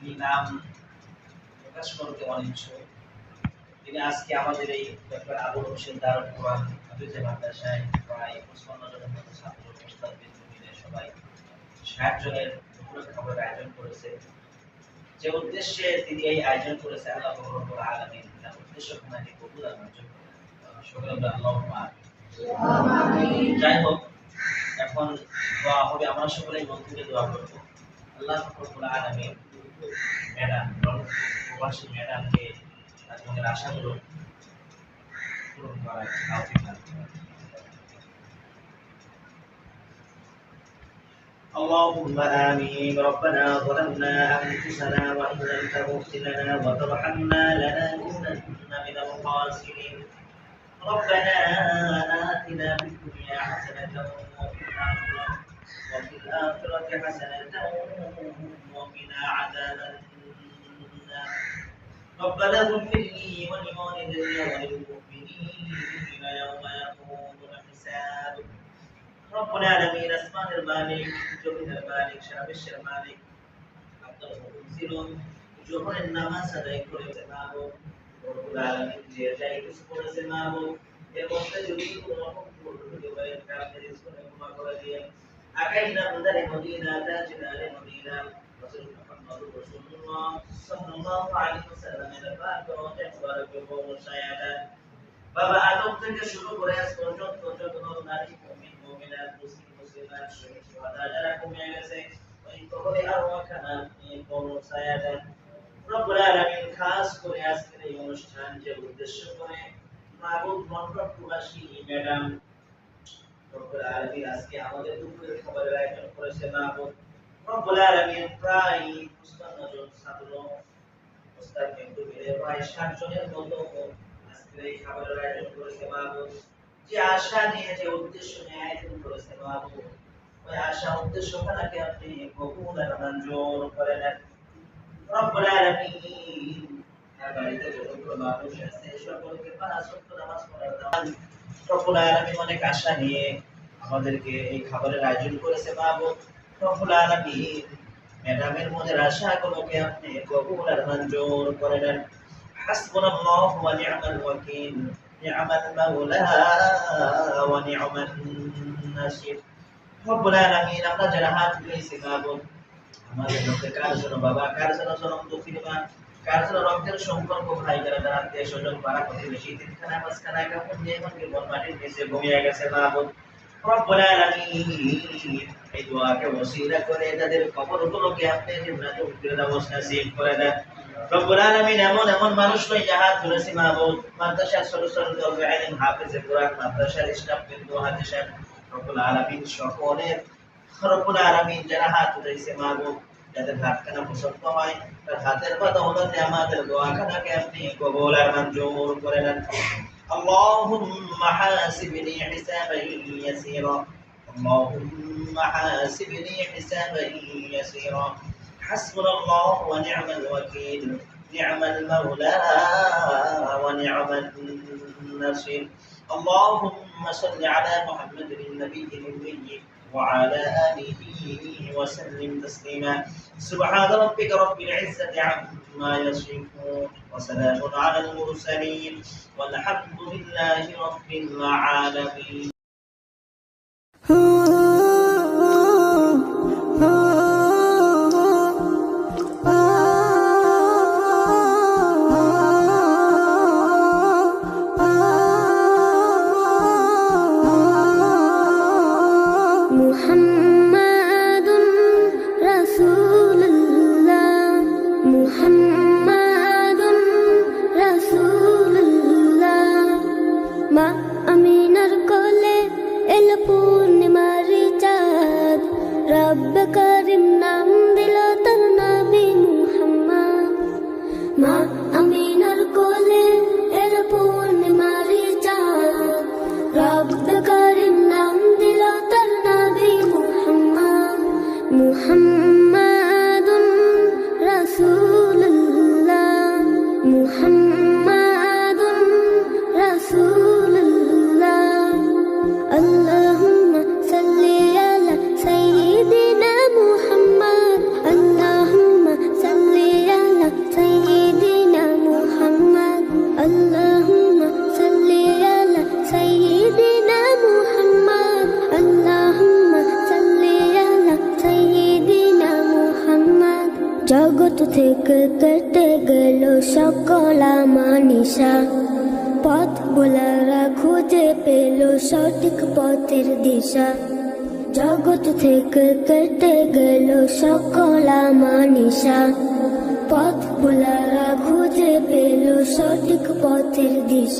তিনি নাম প্রকাশ করতে অনিচ্ছুক। তিনি আজকে আমাদের এই আবুল হোসেন দারুল কোরআন, হাফিজে মাদ্রাসায় প্রায় জনের মতো ছাত্র সবাই ষাট জনের আয়োজন করেছে। যে উদ্দেশ্যে তিনি এই আয়োজন করেছে, আল্লাহ রব্বুল আলামিন তার উদ্দেশ্য মঞ্জুর সকলে আমরা যাই হোক, এখন দোয়া হবে। আমরা সকলে মন দোয়া করব। আল্লাহ রব্বুল আলামিন Medan, lalu populasi Medan ke Tanjung Rasa belum belum barat اللهم آمين ربنا ظلمنا أنفسنا وإن لم تغفر لنا وترحمنا لنكونن من الخاسرين ربنا آتنا في الدنيا حسنة وفي الآخرة حسنة ربنا اغفر لي ولوالدي وللمؤمنين يوم يقوم الحساب رب العالمين اسمان المالك جبن المالك شرف المالك عبد المنزل জোহরের নামাজ আদায় করে মাহবু রব্বুল আলামিন যে যাই কিছু করেছে মাহবু এর মধ্যে যদি কোনো রকম ভুল হতে পারে কাফের ইসলামে ক্ষমা করে দিয়ে আকাইনা মুদারে মদিনা তাজনা লে মদিনা রাসূল মুহাম্মদ রাসূলুল্লাহ সাল্লাল্লাহু আলাইহি ওয়াসাল্লামের পাক ও তেবারক ও মুসায়াদা বাবা আদম থেকে শুরু করে আজ পর্যন্ত যত নারী মুমিন মুমিনাত মুসলিম মুসলিমাত শহীদ সুহাদা যারা কমে গেছে ওই কবরে আরওয়াখানা এই কোন সায়াদা রব্বুল আলামিন খাস করে আজকের এই অনুষ্ঠান যে উদ্দেশ্য করে মাহবুব মন্ডপ প্রবাসী ম্যাডাম রব্বুল আলামিন আজকে আমাদের দুপুরের খাবারের আয়োজন করেছে মাহবুব প্রায় 55 জন ছাত্র প্রস্তাব কিন্তু মিলে প্রায় 60 জনের এই খাবারের আয়োজন করেছে যে আশা নিয়ে, যে উদ্দেশ্য নিয়ে আয়োজন করেছে ওই আশা উদ্দেশ্য আপনি কবুল আর মঞ্জুর সকলকে পাঁচ ওয়াক্ত নামাজ পড়ার দান অনেক আশা নিয়ে আমাদেরকে এই খাবারের আয়োজন করেছে মাহবুব। ম্যাডামের মনের আশাগুলোকে আপনি কবুল আর মঞ্জুর করে নেন। হাসবুনাল্লাহু ওয়া নি'মাল ওয়াকিল। নি'মাল মাওলা ওয়া নি'মান নাসির। রব্বুল আমরা যারা হাত তুলেছি মাহবুব আমাদের মধ্যে কার জন্য বাবা, কার জন্য জনম দুঃখী কার জন্য রক্তের সম্পর্ক ভাই যারা তারা আত্মীয় স্বজন পাড়া প্রতিবেশী, তিনখানা পাঁচখানা কাপড় নিয়ে এমনকি বন মাটির নিচে ঘুমিয়ে গেছে মাহবুব আপনি সকলের যারা হাত যাদের হাতের আমাদের আপনি আর মঞ্জুর করে নেন اللهم حاسبني حسابا يسيرا. اللهم حاسبني حسابا يسيرا. حسبنا الله ونعم الوكيل. نعم المولى ونعم النصير. اللهم صل على محمد النبي الأمي وعلى آله وسلم تسليما. سبحان ربك رب العزة عما يصفون وسلام على المرسلين والحمد لله رب العالمين. থেকে কেটে গেল সকল মানিসা পথ বোলারা খুঁজে পেল সঠিক পথের দিশা। জগৎ থেকে কেটে গেল সকল মানিসা পথ বোলারা খুঁজে পেল সঠিক পথের দিশা।